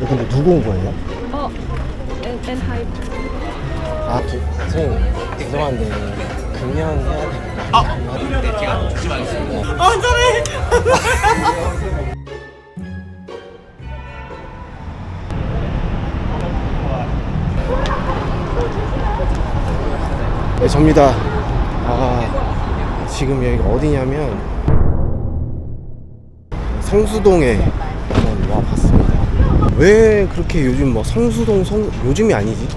어, 근데 누구 온 거예요? 어, 엔, 엔 하이. 아, 저, 선생님 죄송한데 금연 해야 될까요? 아, 네, 제가 조심하겠습니다. 아, 잘해. 네, 접니다. 아, 지금 여기가 어디냐면 성수동에 한번 와봤습니다. 왜 그렇게 요즘 뭐 성수동 성 요즘이 아니지?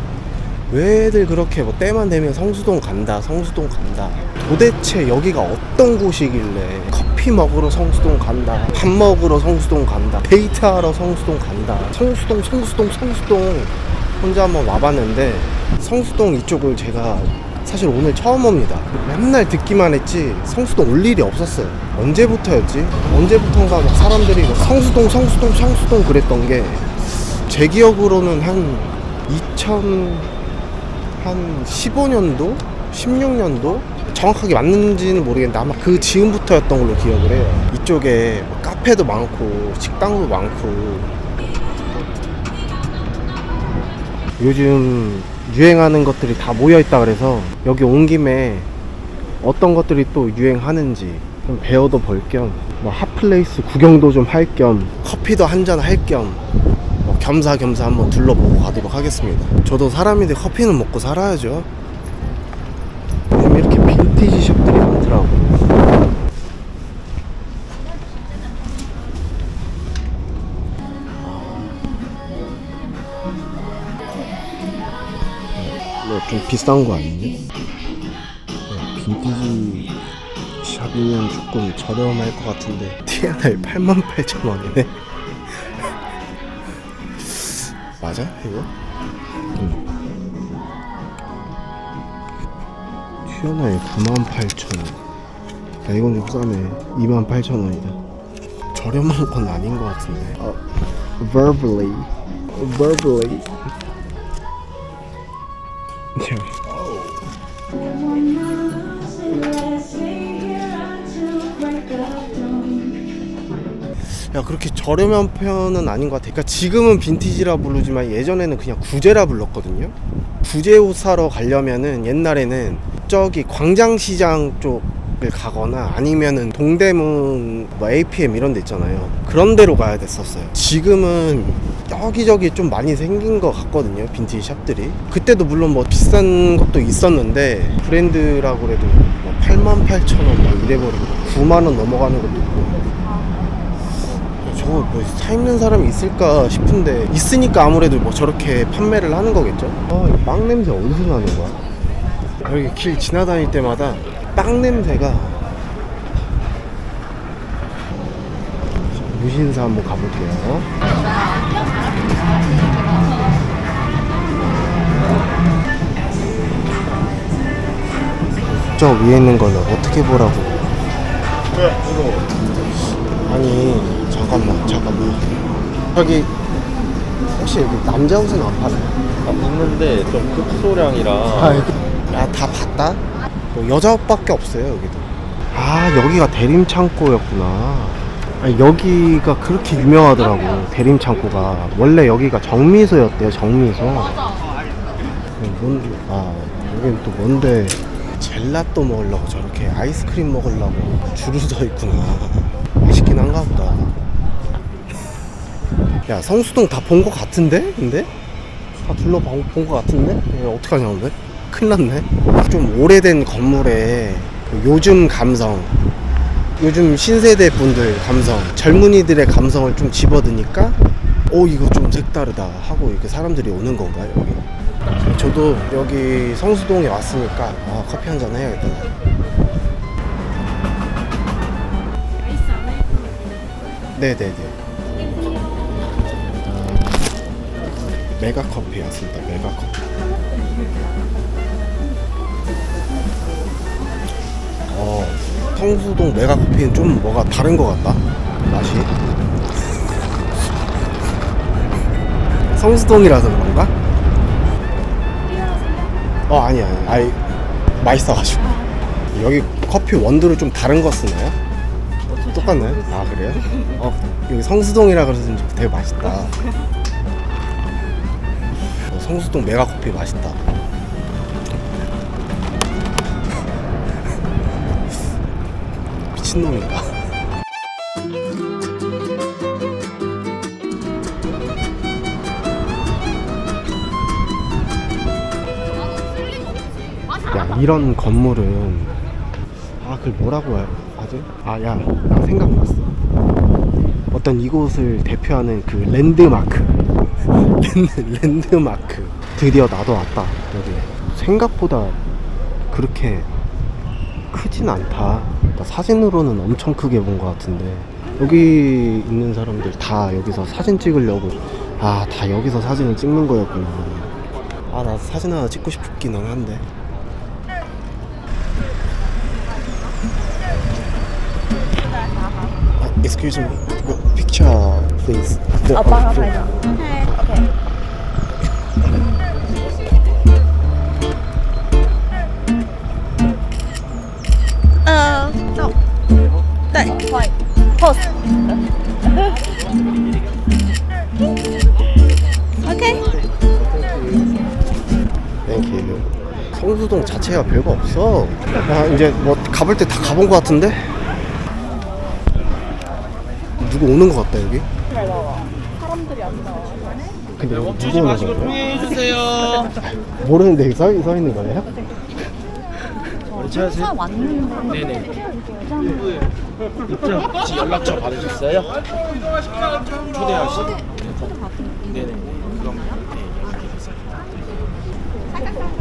왜들 그렇게 뭐 때만 되면 성수동 간다, 성수동 간다. 도대체 여기가 어떤 곳이길래 커피 먹으러 성수동 간다, 밥 먹으러 성수동 간다, 데이트하러 성수동 간다. 성수동, 성수동, 성수동 혼자 한번 와봤는데 성수동 이쪽을 제가 사실 오늘 처음 옵니다. 맨날 듣기만 했지 성수동 올 일이 없었어요. 언제부터였지? 언제부턴가 막 사람들이 막 성수동, 성수동, 성수동 그랬던 게 제 기억으로는 한 2000, 한 15년도? 16년도? 정확하게 맞는지는 모르겠는데 아마 그 즈음부터였던 걸로 기억을 해요. 이쪽에 뭐 카페도 많고 식당도 많고 요즘 유행하는 것들이 다 모여 있다 그래서 여기 온 김에 어떤 것들이 또 유행하는지 좀 배워도 볼 겸 뭐 핫플레이스 구경도 좀 할 겸 커피도 한잔 할겸 뭐 겸사겸사 한번 둘러보고 가도록 하겠습니다. 저도 사람인데 커피는 먹고 살아야죠. 뭐좀 비싼 거 아니냐? 네, 빈티지 샵이면 조금 저렴할 것 같은데 T&I 88,000원이네 맞아? 이거? 응. T&I 98,000원 야 이건 좀 싸네 28,000원이다 저렴한 건 아닌 것 같은데 어, verbally verbally 야 그렇게 저렴한 편은 아닌 것 같아. 그러니까 지금은 빈티지라 부르지만 예전에는 그냥 구제라 불렀거든요. 구제 옷 사러 가려면은 옛날에는 저기 광장시장 쪽을 가거나 아니면은 동대문 뭐 APM 이런 데 있잖아요. 그런 데로 가야 됐었어요. 지금은 여기저기 좀 많이 생긴 것 같거든요. 빈티지 샵들이. 그때도 물론 뭐 비싼 것도 있었는데 브랜드라고 그래도 뭐 8만 8천 원막 이래버리고 9만 원 넘어가는 것도 있고 저거 뭐 사입는 사람이 있을까 싶은데 있으니까 아무래도 뭐 저렇게 판매를 하는 거겠죠? 아, 이빵 냄새 어디서 나는 거야? 여기 길 지나다닐 때마다 빵 냄새가 무신사 한번 가볼게요. 저 위에 있는 거는 어떻게 보라고? 아니 잠깐만 잠깐만. 저기 혹시 여기 남자 옷은 안 파나요? 아, 있는데 좀 극소량이라. 아다 봤다? 뭐 여자 옷밖에 없어요 여기도. 아 여기가 대림 창고였구나. 아니, 여기가 그렇게 유명하더라고 대림 창고가. 원래 여기가 정미소였대요 정미소. 뭔, 아 여긴 또 뭔데 젤라또 먹으려고 저렇게 아이스크림 먹으려고 줄을 서 있구나 맛있긴 한가 보다 야 성수동 다본거 같은데 근데? 다 둘러본 거 같은데? 야, 어떡하냐 근데? 큰일 났네 좀 오래된 건물에 그 요즘 감성 요즘 신세대 분들 감성 젊은이들의 감성을 좀 집어드니까 오 이거 좀 색다르다 하고 이렇게 사람들이 오는 건가요 여기 저도 여기 성수동에 왔으니까 아, 커피 한 잔 해야겠다. 네네네. 메가 커피 왔습니다 메가 커피. 어 성수동 메가 커피는 좀 뭐가 다른 것 같다? 맛이? 성수동이라서 그런가? 어 아니 아니 아니 맛있어가지고 여기 커피 원두를 좀 다른 거 쓰나요? 저 똑같나요? 아 그래요? 어 여기 성수동이라 그래서 되게 맛있다. 어, 성수동 메가커피 맛있다. 미친놈인가? 야 이런 건물은. 아 그걸 뭐라고 하지? 아야 나 생각났어. 어떤 이곳을 대표하는 그 랜드마크. 랜드, 랜드마크. 드디어 나도 왔다 여기. 생각보다 그렇게 크진 않다. 나 사진으로는 엄청 크게 본 것 같은데. 여기 있는 사람들 다 여기서 사진 찍으려고. 아 다 여기서 사진을 찍는 거였구나. 아 나 사진 하나 찍고 싶기는 한데 excuse me, picture, please. The, 아빠가 the-拍的。Ờ, đâu? Đây. Pose。Ok. Thank you. 성수동 자체가 별거 없어. 아, 이제 뭐 가볼 때 다 가본 것 같은데? 누구 오는 것 같다 여기? 사람들이 안 나와. 근데 여기 누구 오는 거예요? 해주세요. 모르는데 여기 서, 서 있는 거예요? 회사 왔는데. 혹시 연락처 받으셨어요? 초대하시. 네네. 그럼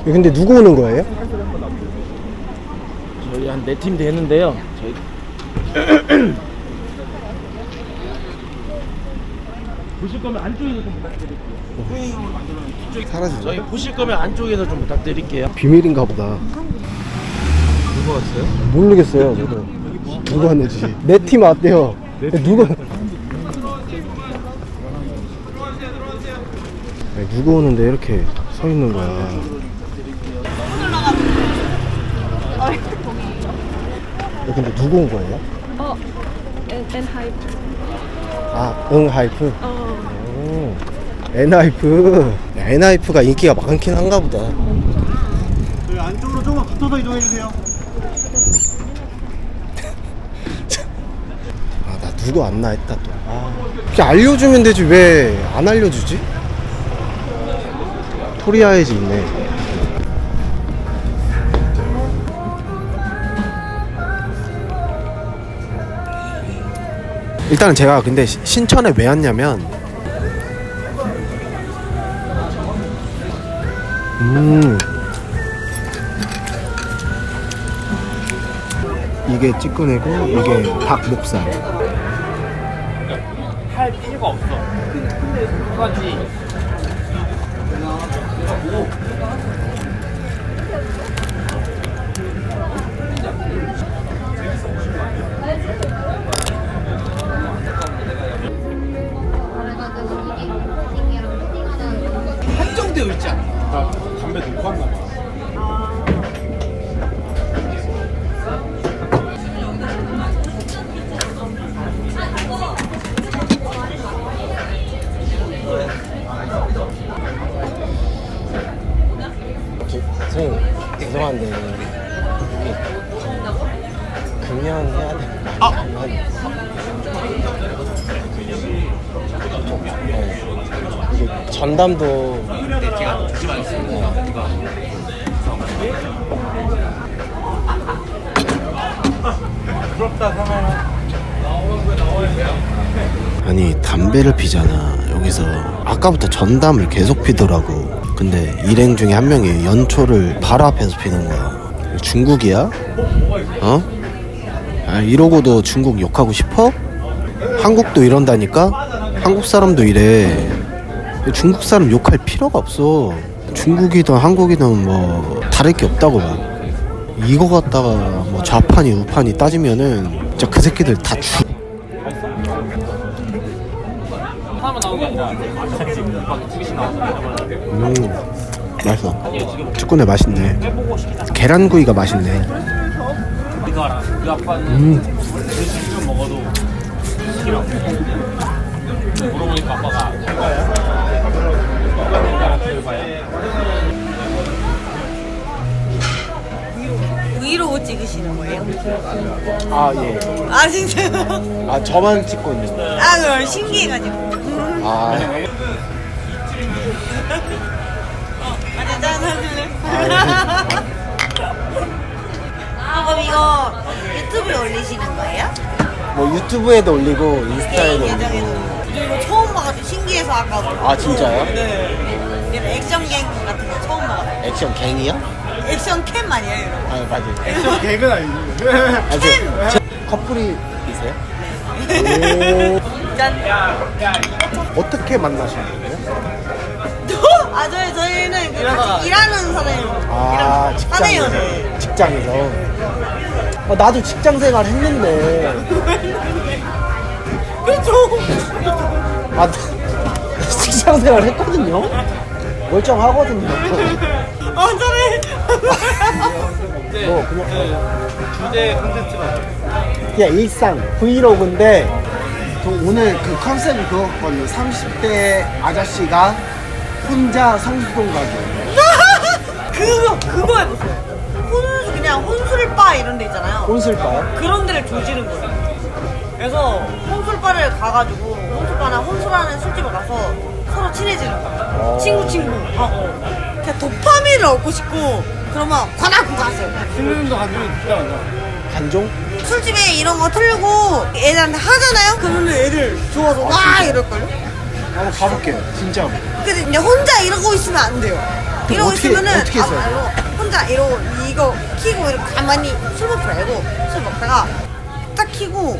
여기 근데 누구 오는 거예요? 저희 한 네 팀 되는데요. 저희 보실 거면 안쪽에서 좀 부탁드릴게요. 사라지죠? 저희 보실 거면 안쪽에서 좀 부탁드릴게요. 비밀인가 보다. 누구 왔어요? 모르겠어요, 저도. 누구 왔는지. 내 팀 왔대요. 누구? 아니, 누구 오는데 이렇게 서 있는 거야. 야, 근데 누구 온 거예요? 어. N hype. 아, 응 하이프. 어. 오, 엔하이프. 엔하이프가 인기가 많긴 한가 보다. 안쪽으로 조금만 붙어서 이동해 주세요. 아, 나 누구 왔나 했다 또. 아, 그냥 알려주면 되지 왜 안 알려주지? 토리아에지 있네. 일단은 제가 근데 시- 신천에 왜 왔냐면 음. 이게 찌꺼내고 이게 닭 목살. 할 필요가 없어. 근데 끝까지 금연해야 돼. 아. 이게 전담도 제가. 아니 담배를 피잖아 여기서 아까부터 전담을 계속 피더라고 근데 일행 중에 한 명이 연초를 바로 앞에서 피는 거야 중국이야? 어? 아 이러고도 중국 욕하고 싶어? 한국도 이런다니까? 한국 사람도 이래 중국 사람 욕할 필요가 없어 중국이든 한국이든 뭐 다를 게 없다고 봐 이거 갖다가 뭐 좌판이 우판이 따지면은 진짜 그 새끼들 다 죽. 음, 맛있어. 축구네 맛있네. 계란구이가 맛있네. 이거 알아. 그 아빠는 음, 좀 먹어도 물어보니까 아빠가 브이로그 찍으시는 거예요? 아 예. 아 진짜요? 아 저만 찍고 있는 거. 아 신기해가지고 아. 아니 짠 하실래? 아 그럼 이거 유튜브에 올리시는 거예요? 뭐 유튜브에도 올리고 개인 인스타에도 올리고. 계정에도 저 이거 처음 봐가지고 신기해서 아까 아 진짜요? 네 이런 액션 갱 같은 거 처음 봐가지고 액션 갱이요? 액션 캠 아니에요 이런 아 맞아요. 개그는. 아, 저, 저 커플이세요? 오. 짠 어떻게 만나신 거예요? 아 저희 저희는 그 같이 일하는 사람이에요 아 직장에서. 저희 직장에서. 어, 나도 직장 생활 했는데. 그렇죠 아, 나 직장 생활 했거든요. 멀쩡하거든요. 아 저래 뭐 그냥 주제 콘텐츠가 그냥 일상 브이로그인데 저 오늘 그 컨셉이 그거거든요. 30대 아저씨가 혼자 성수동 가기. 그거 그거 해보세요 그냥 혼술바 이런 데 있잖아요 혼술바요? 그런 데를 조지는 거예요. 그래서 혼술바를 가가지고 혼술바나 혼술하는 술집을 가서 서로 친해지는 거예요. 어. 친구 친구 하고 그냥 도파민을 얻고 싶고 그러면 관악구 가세요. 신림도 간중이 진짜 많아 간종? 술집에 이런 거 틀고 애들한테 하잖아요? 그러면 애들 좋아서 와 이럴걸요? 한번 가볼게요. 진짜로. 근데 이제 혼자 이러고 있으면 안 돼요. 그럼 이러고 어떻게- 있으면은 어떻게 했어요? 아, 말로 혼자 이러고 이 거 키고 이렇게 가만히 술 먹지 말고 술 먹다가 딱 키고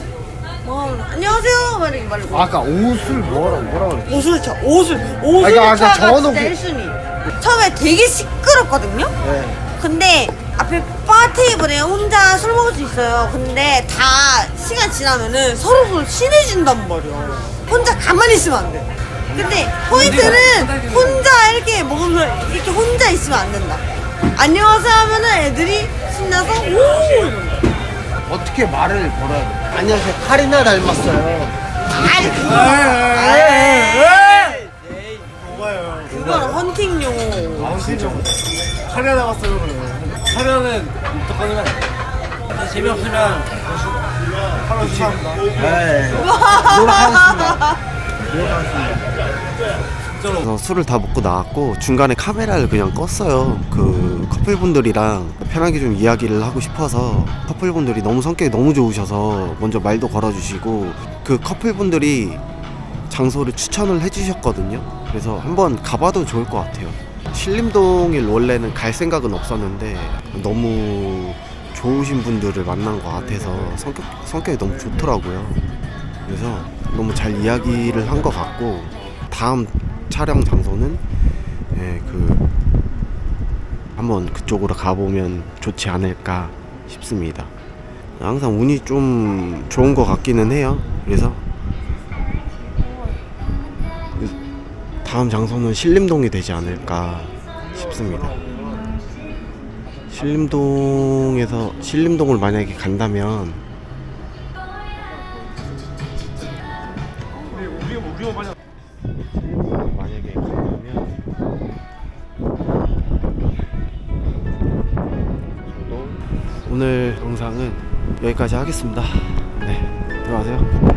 뭐 안녕하세요 막 이렇게 말고. 아까 옷을 뭐라 뭐라 그랬지? 옷을 쳐 옷을 옷을 아, 그러니까 아까 차가 적어놓고- 진짜 1순위 처음에 되게 시끄럽거든요? 네. 근데 앞에 바 테이블에 혼자 술 먹을 수 있어요. 근데 다 시간 지나면은 서로 서로 친해진단 말이야. 혼자 가만히 있으면 안 돼. 근데 포인트는 혼자 이렇게 먹으면 이렇게 혼자 있으면 안 된다 안녕하세요 하면은 애들이 신나서 오 어떻게 말을 걸어야 돼? 안녕하세요. 카리나 닮았어요. 아이 그거 뭐가요? 그거는 헌팅 용어 아 진짜. 카레 나왔어요 그러면. 하려는 무조건이면 재미없으면 하루 축하합니다. 네. 노력하겠습니다. 그래서 술을 다 먹고 나왔고 중간에 카메라를 그냥 껐어요. 그 커플분들이랑 편하게 좀 이야기를 하고 싶어서 커플분들이 너무 성격이 너무 좋으셔서 먼저 말도 걸어주시고 그 커플분들이 장소를 추천을 해주셨거든요. 그래서 한번 가봐도 좋을 것 같아요. 신림동에 원래는 갈 생각은 없었는데 너무 좋으신 분들을 만난 것 같아서 성격 성격이 너무 좋더라고요. 그래서 너무 잘 이야기를 한 것 같고 다음 촬영 장소는 예, 그 한번 그쪽으로 가보면 좋지 않을까 싶습니다. 항상 운이 좀 좋은 것 같기는 해요. 그래서 다음 장소는 신림동이 되지 않을까 싶습니다. 신림동에서 신림동을 만약에 간다면 오늘 영상은 여기까지 하겠습니다. 네, 들어가세요.